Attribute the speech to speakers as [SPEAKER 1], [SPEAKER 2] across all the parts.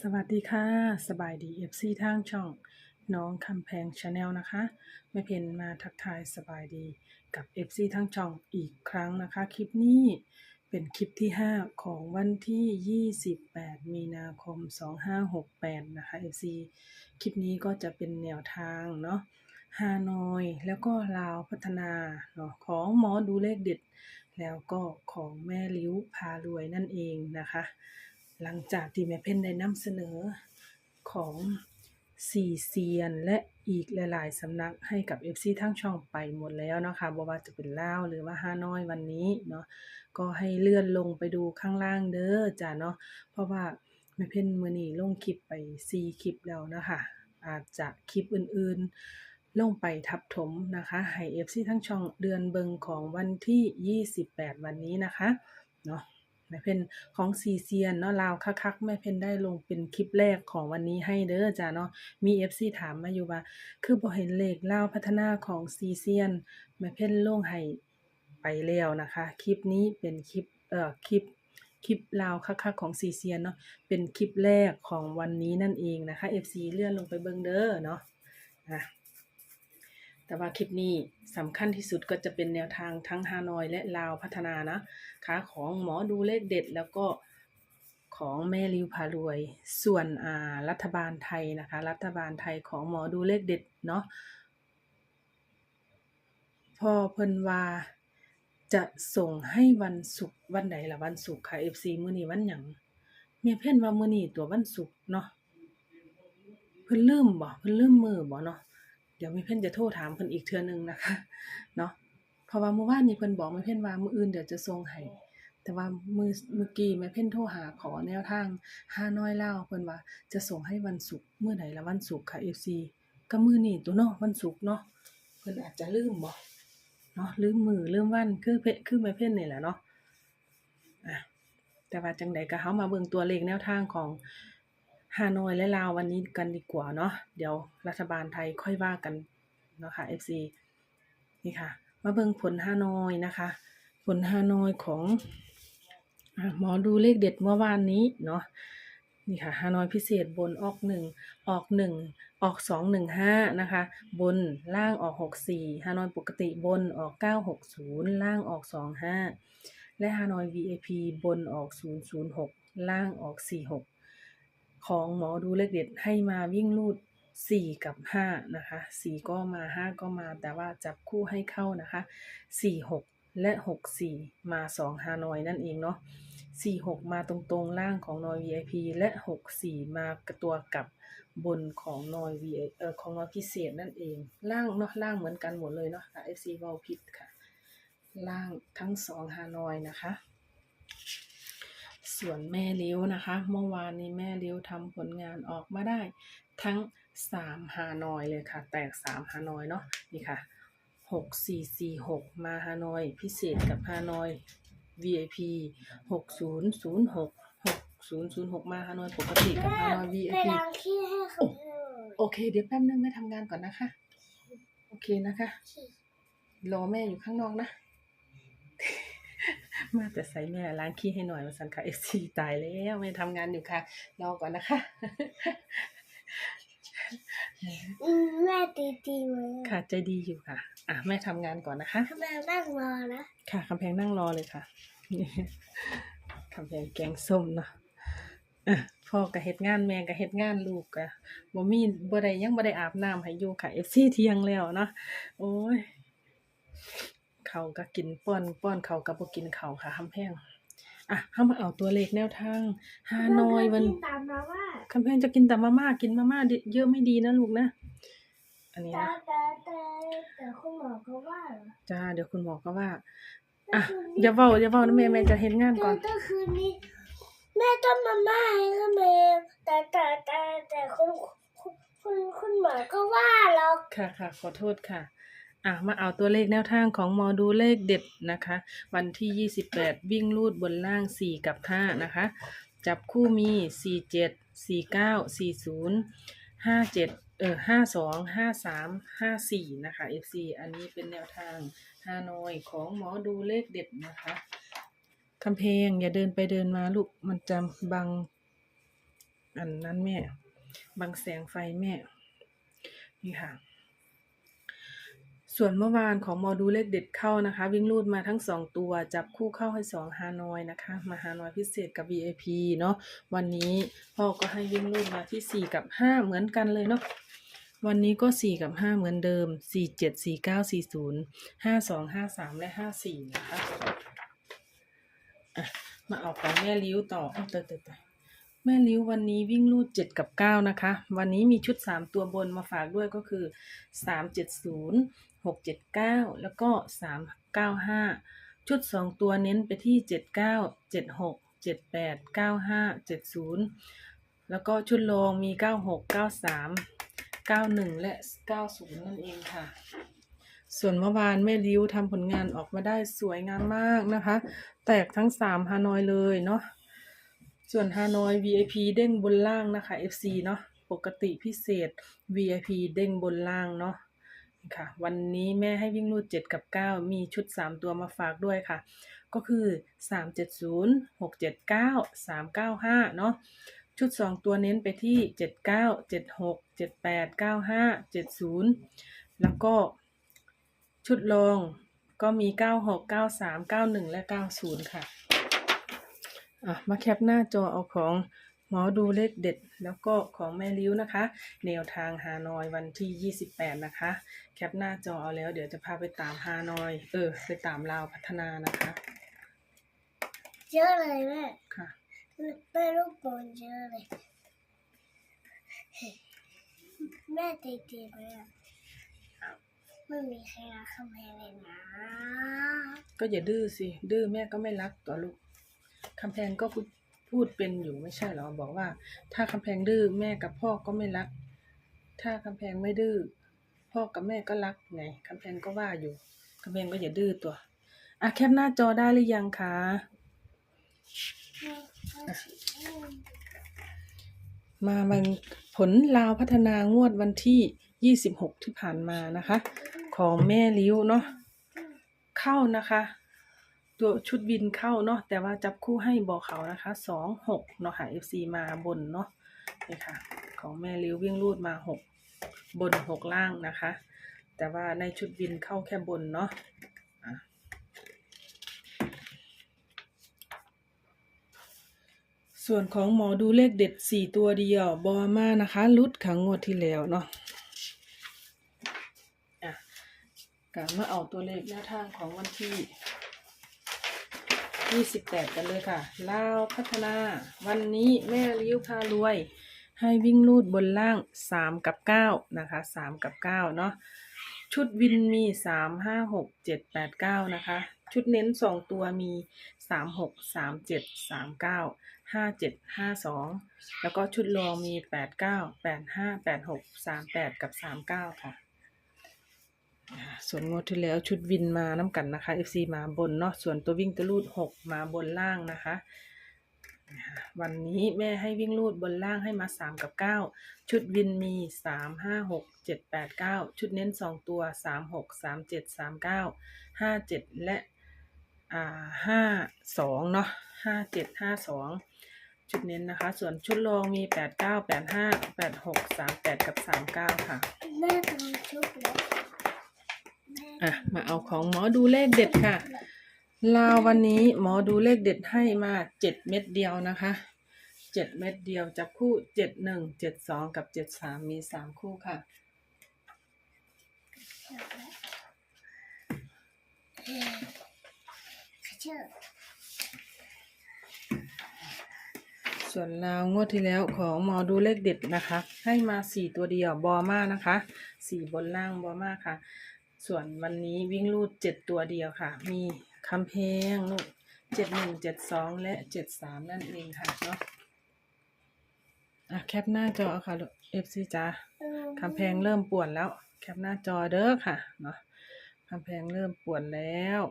[SPEAKER 1] สวัสดีค่ะ สบายดี FC ทางช่อง น้องคำแพงชาแนลนะคะแม่เพนมาทักทายสบายดีกับ FC ทางช่องอีกครั้งนะคะ คลิปนี้เป็นคลิปที่ 5 ของวันที่ 28 มีนาคม 2568 นะคะ FC คลิปนี้ก็จะเป็นแนวทางเนาะฮานอยแล้วก็ลาวพัฒนาเนาะของหมอดูเลขเด็ด แล้วก็ของแม่ลิ้วพารวยนั่นเองนะคะ หลังจากที่แม่เพ่นได้นำเสนอของสี่เซียนและอีกหลาย ๆ สำนักให้กับ FC ทั้งช่องไปหมดแล้วนะคะบ่ว่าจะเป็นล่าหรือว่าฮาน้อยวันนี้เนาะก็ให้เลื่อนลงไปดูข้างล่างเด้อจ้ะเนาะเพราะว่าแม่เพ่นมือนีลงคลิปไป4คลิปแล้วนะคะอาจจะคลิปอื่น ๆ ลงไปทับถมนะคะให้ FC ทั้งช่องเดือนเบิงของวันที่ 28 วันนี้นะคะเนาะ แม่เพนของซีเซียนเนาะลาวคักๆแม่เพนได้ลงเป็นคลิปแรกของวันนี้ให้เด้อจ้าเนาะมี FC ถามมาอยู่ว่า คือบ่เห็นเลขลาวพัฒนาของซีเซียนแม่เพนลงให้ไปแล้วนะคะ คลิปนี้เป็นคลิปเอ่อคลิปคลิปลาวคักๆของซีเซียนเนาะเป็นคลิปแรกของวันนี้นั่นเองนะคะ FC เลื่อนลงไปเบิ่งเด้อเนาะอะ แต่ว่าคลิปนี้สำคัญที่สุดก็จะเป็นแนวทางทั้งฮานอยและลาวพัฒนานะคะของหมอดูเลขเด็ดแล้วก็ของแม่ริวพารวย ส่วนอ่ารัฐบาลไทยนะคะ รัฐบาลไทยของหมอดูเลขเด็ดเนาะพอเพิ่นว่าจะส่งให้วันศุกร์วันไหนล่ะวันศุกร์ค่ะ FC มื้อนี้วันหยังแม่เพิ่นว่ามื้อนี้ตัววันศุกร์เนาะเพิ่นลืมบ่เพิ่นลืมมือบ่เนาะ ดี๋ยวแม่เพ่นจะโทรถามเพิ่นอีกเทื่อหนึงนะคะเนาะเพราะว่าเมื่อวานนี้เพิ่นบอกแม่เพ่นว่ามื้ออื่นเดี๋ยวจะส่งให้แต่ว่ามือเมื่อกี้แม่เพ่นโทรหาขอแนวทางฮาน้อยลาเพิ่นว่าจะส่งให้วันศุกร์เมื้อใดละวันศุกร์ค่ะ FC ก็มือนี้ตัวเนาะวันศุกร์เนาะเพิ่นอาจจะลืมบ่เนาะลืมมือลืมวันคือเพคือแม่เพ่นนี่แหละเนาะอะแต่ว่าจังใดก็เฮามาเบิ่งตัวเลขแนวทางของ ฮานอยและลาววันนี้กันดีกว่าเนาะเดี๋ยวรัฐบาลไทยค่อยว่ากันเนาะค่ะ FC นี่ค่ะ มาเบิ่งผลฮานอยนะคะ ผลฮานอยของหมอดูเลขเด็ดเมื่อวานนี้เนาะนี่ค่ะฮานอยพิเศษบนออกหนึ่งออกหนึ่งออกสองหนึ่งห้านะคะ บนล่างออกหกสี่ฮานอยปกติบนออกเก้าหกศูนย์ล่างออกสองห้าและฮานอย VIP บนออกศูนย์ศูนย์หกล่างออกสี่หก ของหมอดูเลขเด็ดให้มาวิ่งรูด 4 กับ 5 นะคะ 4 ก็มา 5 ก็มาแต่ว่าจับคู่ให้เข้านะคะ 4 6 และ 6 4 มา 2 ฮานอยนั่นเองเนาะ4 6 มาตรงๆล่างของนอย VIP และ 6 4 มากระตัวกับบนของนอย V เอ่อของนอยพิเศษนั่นเอง ล่างเนาะล่างเหมือนกันหมดเลยเนาะ FC เวาผิดค่ะ ล่างทั้ง2ฮานอยนะคะ ส่วนแม่เลี้ยวนะคะ เมื่อวานนี้แม่เลี้ยวทำผลงานออกมาได้ ทั้งสามฮานอยเลยค่ะ แตกสามฮานอยเนาะนี่ค่ะหกสี่สี่หกมาฮานอย พิเศษกับฮานอย VIP หกศูนย์ศูนย์หกหกศูนย์ศูนย์หกมาฮานอยปกติกับฮานอย
[SPEAKER 2] ไป
[SPEAKER 1] VIP
[SPEAKER 2] ล้างขี้ให้เขาเลย
[SPEAKER 1] โอเค เดี๋ยวแป๊บนึงแม่ทำงานก่อนนะคะ โอเคนะคะ รอแม่อยู่ข้างนอกนะ มาแต่ใส่แม่ล้างขี้ให้หน่อยมาสันค่ะเอฟซีตายแล้วแม่ทำงานอยู่ค่ะ รอก่อนนะคะ
[SPEAKER 2] อืมแม่ตีตีๆมือ
[SPEAKER 1] ค่ะใจดีอยู่ค่ะ อะแม่ทำงานก่อนนะคะ
[SPEAKER 2] ทำไมนั่งรอนะ
[SPEAKER 1] ค่ะคำแพงนั่งรอเลยค่ะคำแพงแกงส้มเนาะอะพ่อก็เฮ็ดงานแม่ก็เฮ็ดงานลูกก็บ่มีบ่ได้ยังบ่ได้อาบน้ำให้อยู่ค่ะ FC เที่ยงแล้วเนาะโอ้ย เขาวก็กินป้อนป้อนเขาวก็บ่กินเขาวค่ะคำแพงอะเฮามาเอาตัวเลขแนวทางฮานอยวัน
[SPEAKER 2] ตามมาว่า
[SPEAKER 1] คำแพงจะกินแต่มาม่ากินมาม่าดิเยอะไม่ดีนะลูกนะอันนี้
[SPEAKER 2] แต่
[SPEAKER 1] นะ
[SPEAKER 2] แต่แต่แต่คุณหมอเขาว่าเหรอ
[SPEAKER 1] จ้าเดี๋ยวคุณหมอก็ว่าอะอย่าเว้าอย่าเว้านะแม่แม่จะเฮ็ดงานก่
[SPEAKER 2] แต่
[SPEAKER 1] อน
[SPEAKER 2] แต่คืนนี้แม่ต้องมาม่าให้ก็เมแต่แต่แต่แต่คุณคุณคุณคุณหมอก็ว่าเรา
[SPEAKER 1] ค่ะค่ะขอโทษค่ะ อะมาเอาตัวเลขแนวทางของหมอดูเลขเด็ดนะคะ วันที่ 28 วิ่งลูดบนล่าง 4 กับ 5 นะคะ จับคู่มี 47 49 40 57 เออ52 53 54 นะคะ FC อันนี้เป็นแนวทางฮานอยของหมอดูเลขเด็ดนะคะคำเพลงอย่าเดินไปเดินมาลูกมันจะบัง อันนั้นแม่ บังแสงไฟแม่ นี่ค่ะ ส่วนเมื่อวานของมอดูเลขเด็ดเข้านะคะ วิ่งรูดมาทั้งสองตัว จับคู่เข้าให้สองฮานอยนะคะ มาฮานอยพิเศษกับ VIP เนาะวันนี้พ่อก็ให้วิ่งรูดมาที่สี่กับห้าเหมือนกันเลยเนาะวันนี้ก็สี่กับห้าเหมือนเดิมสี่เจ็ดสี่เก้าสี่ศูนย์ห้าสองห้าสามและห้าสี่นะคะะมาเอาของแม่ลิ้วต่อเอาเตยเตยเตย แม่ลิ้ววันนี้วิ่งรูดเจ็ดกับเก้านะคะ วันนี้มีชุดสามตัวบนมาฝากด้วยก็คือสามเจ็ดศูนย์หกเจ็ดเก้าแล้วก็สามเก้าห้าชุดสองตัวเน้นไปที่เจ็ดเก้าเจ็ดหกเจ็ดแปดเก้าห้าเจ็ดศูนย์แล้วก็ชุดรองมีเก้าหกเก้าสามเก้าหนึ่งและเก้าศูนย์นั่นเองค่ะ ส่วนเมื่อวานแม่ริ้วทำผลงานออกมาได้สวยงามมากนะคะ แตกทั้งสามฮานอยเลยเนาะ ส่วนฮานอย VIP เด้งบนล่างนะคะ FC เนาะปกติพิเศษ VIP เด้งบนล่างเนาะค่ะ วันนี้แม่ให้วิ่งรูดเจ็ดกับเก้ามีชุดสามตัวมาฝากด้วยค่ะ ก็คือสามเจ็ดศูนย์หกเนาะชุดสองตัวเน้นไปที่เจ็ดเก้าเจ็ดหกเจ็ดแล้วก็ชุดรองก็มีเก้าหกเก้าสามเก้าหนึ่งและเก้าศูนย์ค่ะ อะมาแคปหน้าจอเอาของหมอดูเลขเด็ด แล้วก็ของแม่ลิ้วนะคะ แนวทางฮานอยวันที่ 28 นะคะ แคปหน้าจอเอาแล้ว เดี๋ยวจะพาไปตามฮานอย เออ ไปตามลาวพัฒนานะคะ
[SPEAKER 2] เยอะเลยแม่
[SPEAKER 1] ค่ะ
[SPEAKER 2] แม่ลูกบอลเยอะเลย แม่ตีตีไหมอะไม่มีใครรักคำแพงเลยนะ
[SPEAKER 1] ก็อย่าดื้อสิ ดื้อแม่ก็ไม่รักต่อลูก คำแพงก็พูดพูดเป็นอยู่ไม่ใช่หรอบอกว่า ถ้าคำแพงดื้อแม่กับพ่อก็ไม่รัก ถ้าคำแพงไม่ดื้อพ่อกับแม่ก็รักไงคำแพงก็ว่าอยู่คำแพงก็อย่าดื้อตัวอะแคปหน้าจอได้หรือยังคะมามันผลลาวพัฒนางวดวันที่ 26 ที่ผ่านมานะคะ ของแม่ลิ้วเนาะเข้านะคะ ตัวชุดวินเข้าเนาะแต่ว่าจับคู่ให้บอกเขานะคะ26เนาะค่ะ FC มาบนเนาะนี่ค่ะ ของแม่ลิ้ววิ่งรูดมา6บน6ล่างนะคะ แต่ว่าในชุดวินเข้าแค่บนเนาะส่วนของหมอดูเลขเด็ดสี่ตัวเดียวบอมานะคะลุดขังงวดที่แล้วเนาะกลับมาเอาตัวเลขแนวทางของวันที่ ยี่สิบแปดกันเลยค่ะลาวพัฒนา วันนี้แม่ลิ้วพารวย ให้วิ่งลูดบนล่างสามกับเก้านะคะสามกับเก้าเนาะชุดวินมีสามห้าหกเจ็ดแปดเก้านะคะ ชุดเน้นสองตัวมีสามหกสามเจ็ดสามเก้าห้าเจ็ดห้าสองแล้วก็ชุดรองมีแปดเก้าแปดห้าแปดหกสามแปดกับสามเก้าค่ะ ส่วนงวดที่แล้วชุดวินมาน้ำกันนะคะ FC มาบนเนาะส่วนตัววิ่งตะลูดหกมาบนล่างนะคะ วันนี้แม่ให้วิ่งลูดบนล่างให้มาสามกับเก้าชุดวินมีสามห้าหกเจ็ดแปดเก้าชุดเน้นสองตัวสามหกสามเจ็ดสามเก้าห้าเจ็ดและอ่าห้าสองเนาะห้าเจ็ดห้าสองชุดเน้นนะคะ ส่วนชุดรองมีแปดเก้าแปดห้าแปดหกสามแปดกับสามเก้าค่ะ
[SPEAKER 2] แม่ทำชุบแล้ว
[SPEAKER 1] อะมาเอาของหมอดูเลขเด็ดค่ะ ลาววันนี้หมอดูเลขเด็ดให้มาเจ็ดเม็ดเดียวนะคะเจ็ดเม็ดเดียวจับคู่เจ็ดหนึ่งเจ็ดสองกับเจ็ดสามมีสามคู่ค่ะ ส่วนลาวงวดที่แล้วของหมอดูเลขเด็ดนะคะ ให้มาสี่ตัวเดียวบอมานะคะสี่บนล่างบอมาค่ะ ส่วนวันนี้วิ่งรูดเจ็ดตัวเดียวค่ะ มีคำเพงลูกเจ็ดหนึ่งเจ็ดสองและเจ็ดสามนั่นเองค่ะเนาะอะแคปหน้าจอค่ะลูกเอฟซีจ้าคำแพงเริ่มปวนแล้ว แคปหน้าจอเด้อค่ะเนาะคำแพงเริ่มปวนแล้ว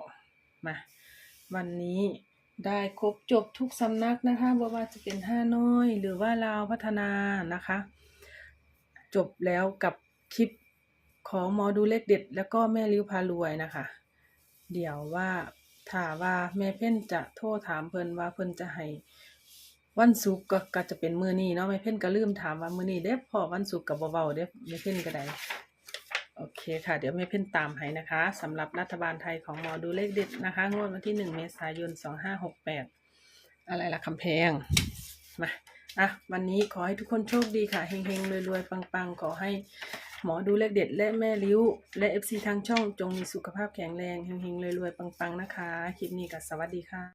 [SPEAKER 1] มาวันนี้ได้ครบจบทุกสำนักนะคะบ่ว่าจะเป็นห้าน้อย หรือว่าลาวพัฒนานะคะ จบแล้วกับคลิป ของหมอดูเลขเด็ด แล้วก็แม่ริ้วพารวยนะคะ เดี๋ยวว่าถ้าว่าแม่เพ่นจะโทรถามเพิ่นว่าเพิ่นจะให้วันศุกร์ก็ก็จะเป็นมื้อนี้เนาะแม่เพ่นก็ลืมถามว่ามื้อนี้เด้พอวันศุกร์ก็บ่เว้าเด้แม่เพ่นก็ได้โอเคค่ะ เดี๋ยวแม่เพ่นตามให้นะคะสำหรับรัฐบาลไทยของหมอดูเลขเด็ดนะคะงวดวันที่1เมษายน2568อะไรล่ะคำแพงมาอะวันนี้ขอให้ทุกคนโชคดีค่ะเฮงๆรวยๆปังๆ ขอให้ หมอดูเลขเด็ดและแม่ริ้ว และ FC ทางช่องจงมีสุขภาพแข็งแรงเฮงๆรวยๆปังๆนะคะ คลิปนี้ก็สวัสดีค่ะ